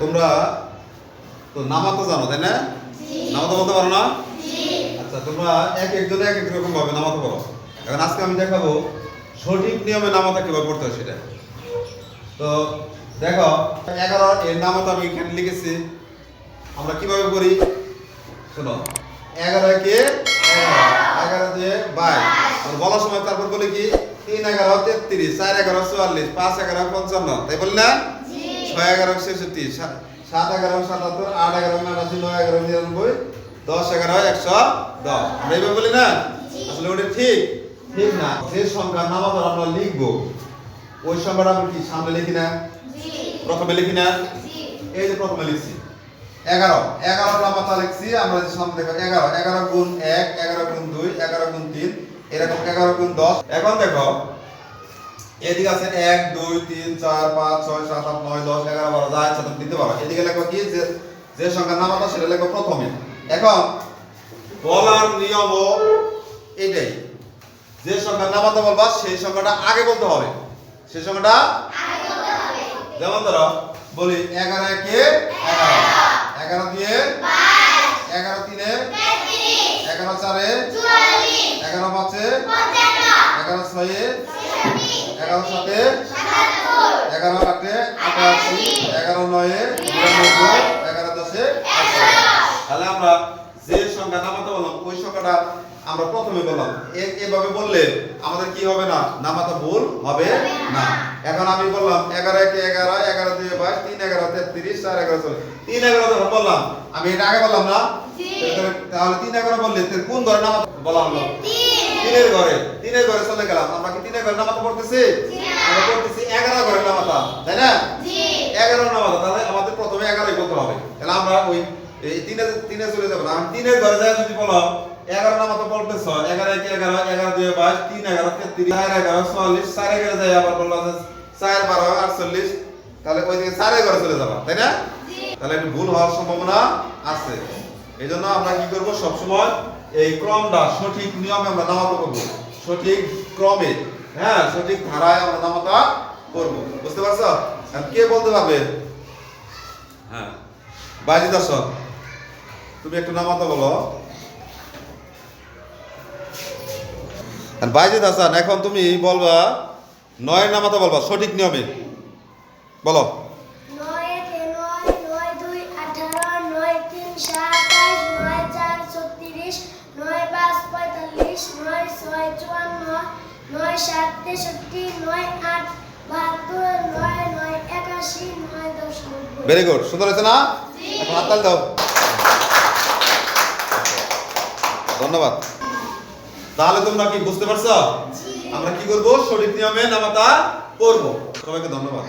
তোমরা তো নামাতো জানো তাই না? নামাতো বলতে পারো না? আচ্ছা তোমরা এক একজনে এক এক রকম ভাবে নামাতে পারো এখন আজকে আমি দেখাবো সঠিক নিয়মে নামাতা কীভাবে পড়তে হয় সেটা। তো দেখো এগারো এর নামাতা আমি এখানে লিখেছি। আমরা কীভাবে করি শোনো এগারো কে এগারো দিয়ে বাইশ। আর বলার সময় তারপর বলে কি? তিন এগারো তেত্রিশ চার এগারো চুয়াল্লিশ পাঁচ এগারো পঞ্চান্ন। তাই বলি না? ছয় এগারো ছেষট্টি সাত এগারো সাতাত্তর আট এগারো আটাশি নয় এগারো নিরানব্বই দশ এগারো একশো দশ। আমরা এইভাবে বলি না? আসলে ওটা ঠিক? ঠিক না। যে সংখ্যা নামাজ আমরা লিখব ওই সংখ্যাটা আমরা কি সামনে লিখি না? প্রথমে লিখি না? এই যে প্রথমে লিখছি। এগারো। এগারো নামাতা লিখছি আমরা যে সামনে দেখো এগারো। এগারো গুণ এক এগারো গুণ দুই এগারো গুণ তিন এরকম এগারো গুণ দশ। এখন দেখো এদিকে আছে এক দুই তিন চার পাঁচ ছয় সাত আট নয় দশ এগারো বারো যা ইচ্ছা তুমি দিতে পারো। এদিকে লেখো কি? যে যে সংখ্যা নামাতা সেটা লেখো প্রথমে। এখন বলার নিয়ম এটাই। যে সংখ্যা নামাতা বলবা সেই সংখ্যাটা আগে বলতে হবে। সেই সংখ্যাটা যেমন ধরো বলি এগারো একে এগারো। এগারো দিয়ে এগারো তিনে এগারো চারে এগারো পাঁচে এগারো ছয়ে এগারো সাতে? এগারো আটে? আটাশি। এগারো নয়ে? নিরানব্বই এগারো দশে? তাহলে আমরা যে সংখ্যা নামাতে বললাম ওই সংখ্যাটা আমরা প্রথমে বললাম। এভাবে বললে আমাদের কি হবে না? নামাতা ভুল হবে না। এখন আমি বললাম এগারো একে এগারো এগারো দুই বাইশ তিন এগারো তেত্রিশ চার এগারো চল্লিশ। তিন এগারো যখন বললাম। আমি এটা আগে বললাম না? তাহলে- তিন এগারো বললে কোন ধরে নামাজ বলা হলো? তিনের ঘরে তিনের ঘরে চলে গেলাম। আমরা কি তিনের ঘরে নামাতা পড়তেছি? আমরা পড়তেছি এগারো ঘরে নামাতা তাই না? এগারো নামাতা তাহলে আমাদের প্রথমে এগারোই বলতে হবে। তাহলে আমরা ওই এই তিনে তিনে চলে যাব। না আমি তিনের ঘরে যাই যদি বলো এগারো নামাতা বলতেছ এগারো একে এগারো এগারো দুই বাইশ তিন এগারো তেত্রিশ চার এগারো চুয়াল্লিশ চার এগারো যাই আবার বলল চার বারো আটচল্লিশ তাহলে ওই দিকে চারে ঘরে চলে যাবা তাই না? তাহলে একটু ভুল হওয়ার সম্ভাবনা আছে। এই জন্য আমরা কি করব? সবসময় এই ক্রমটা সঠিক নিয়মে আমরা নামাতা করব। সঠিক ক্রমে হ্যাঁ সঠিক ধারায় আমরা নামাতা করব। বুঝতে পারছ? কে বলতে পারবে? হ্যাঁ বাজি দর্শক তুমি একটু নামাতা বলো। বাইজিদ হাসান, এখন তুমি বলবা, নয় নামাতা বলবা, সঠিক নিয়মে। বলো। পঁয়তাল্লিশ, নয় ছয় চুয়ান্ন, নয় সাত তেষট্টি, নয় আট বাহাত্তর, নয় নয় একাশি, নয় দশ ভেরি গুড সুন্দর হয়েছে না? এখন হাততালি দাও ধন্যবাদ। তাহলে তোমরা কি বুঝতে পারছ? আমরা কি করব? সঠিক নিয়মে নামাতা করব সবাইকে ধন্যবাদ।